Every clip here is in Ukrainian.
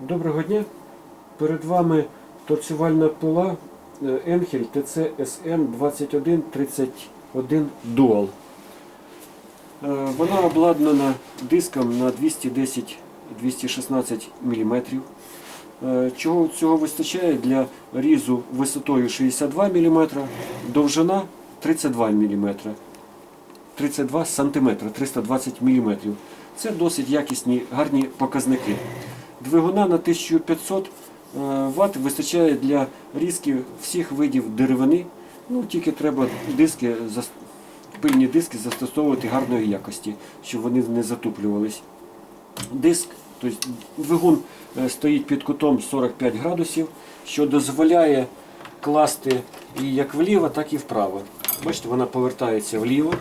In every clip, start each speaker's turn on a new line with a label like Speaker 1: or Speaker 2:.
Speaker 1: Доброго дня. Перед вами торцювальна пила е, Enhel TC SM 2131 Dual. Вона обладнана диском на 210-216 мм. Е, Чого цього вистачає для різу висотою 62 мм, довжина 32 мм. 32 см, 320 мм. Це досить якісні, гарні показники. Двигуна на 1500 Вт вистачає для різки всіх видів деревини. Ну, тільки треба диски, пильні диски застосовувати гарної якості, щоб вони не затуплювались. Диск, тобто двигун е, стоїть під кутом 45 градусів, що дозволяє класти і як вліво, так і вправо. Бачите, вона повертається вліво.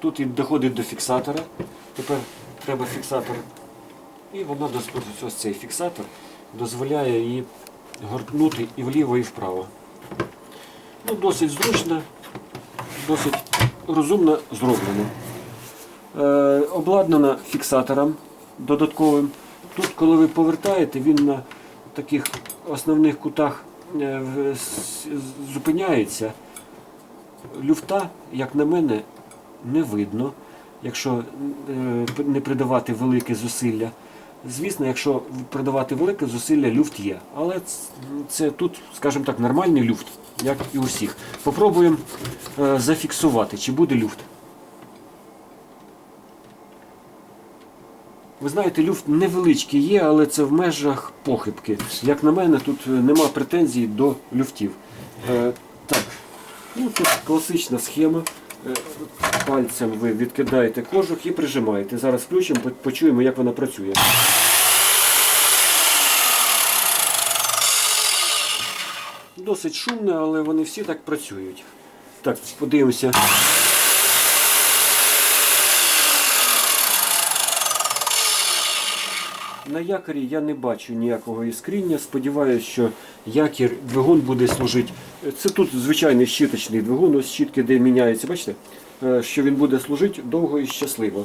Speaker 1: Тут і доходить до фіксатора. Тепер треба фіксатор. І вона ось цей фіксатор дозволяє її гортнути і вліво, і вправо. Ну, досить зручно, досить розумно зроблено. Е, обладнана фіксатором додатковим. Тут, коли ви повертаєте, він на таких основних кутах е, зупиняється. Люфта, як на мене, не видно, якщо е, не придавати велике зусилля. Звісно, якщо придавати велике зусилля, люфт є. Але це тут, скажімо так, нормальний люфт, як і у всіх. Попробуємо е, зафіксувати, чи буде люфт. Ви знаєте, люфт невеличкий є, але це в межах похибки. Як на мене, тут е, нема претензій до люфтів. Е, так, ну тут класична схема. Е, Пальцем ви відкидаєте кожух і прижимаєте. Зараз включимо, почуємо, як вона працює. Досить шумно, але вони всі так працюють. Так, подивимося. На якорі я не бачу ніякого іскріння. Сподіваюся, що якір двигун буде служити. Це тут звичайний щіточний двигун, ось щітки, де міняється, бачите, Е, що він буде служити довго і щасливо.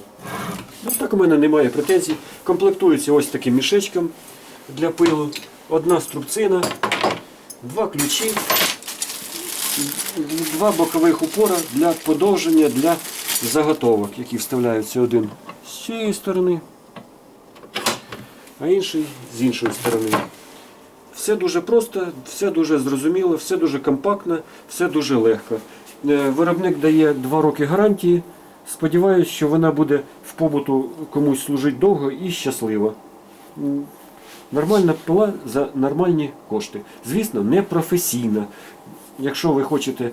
Speaker 1: Ну, так у мене немає претензій. Комплектується ось таким мішечком для пилу. Одна струбцина, два ключі, два бокових упора для подовження для заготовок, які вставляються один з цієї сторони, а інший з іншої сторони. Все дуже просто, все дуже зрозуміло, все дуже компактно, все дуже легко. Е, Виробник дає 2 роки гарантії. Сподіваюсь, що вона буде в побуту комусь служити довго і щасливо. Нормальна пила за нормальні кошти. Звісно, не професійна. Якщо ви хочете,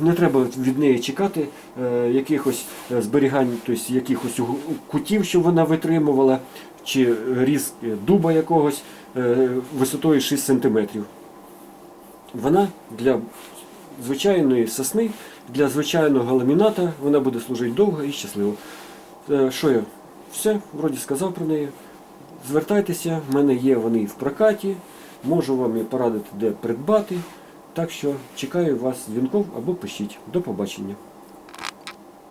Speaker 1: не, треба від неї чекати е, якихось е, зберігань, тобто якихось кутів, щоб вона витримувала, чи різ дуба якогось е, висотою 6 см. Вона для звичайної сосни, для звичайного ламіната вона буде служити довго і щасливо. Е, Що я? Все, вроді сказав про неї. Звертайтеся, в мене є вони в прокаті, можу вам і порадити, де придбати. Так що чекаю вас дзвінков або пишіть. До побачення.